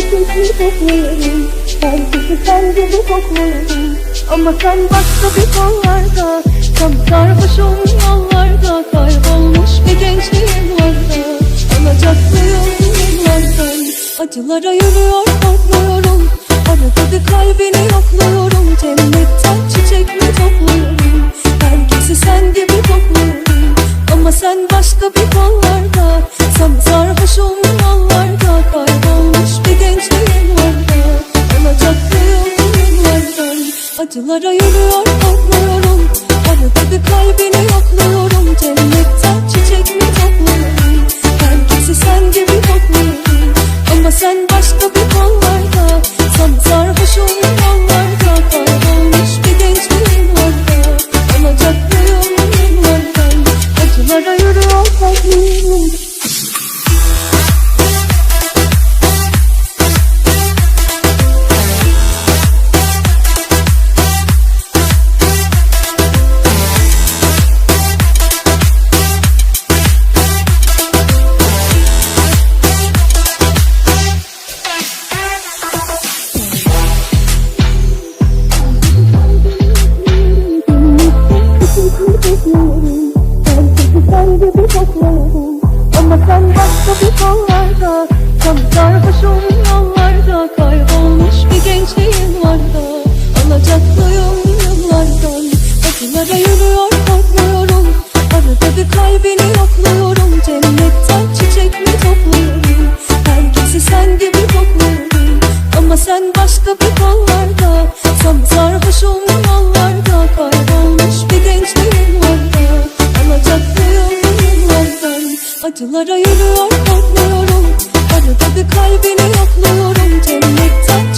çiçekleri kokluyorum Herkesi sen gibi kokluyorum Ama sen başka bir kollarda Tam sarhoşum yollarda Kaybolmuş bir gençliğim vardı Alacaklıyım yıllardan Acılara yürüyor korkmuyorum Arada bir kalbini yokluyorum Cennetten çiçek mi topluyorum Herkesi sen gibi kokluyorum Ama sen başka bir kollarda Sam sarhoşum yollarda Acılara yürüyor kalbini yokluyorum Cennetten çiçek mi topluyorum Herkesi sen gibi kokluyorum Ama sen başka bir kollarda Sam sarhoşum yollarda Kaybolmuş bir gençliğim vardı Alacaklıyım yıllardan Acılara yürüyor korkmuyorum Arada bir kalbini yokluyorum Cennetten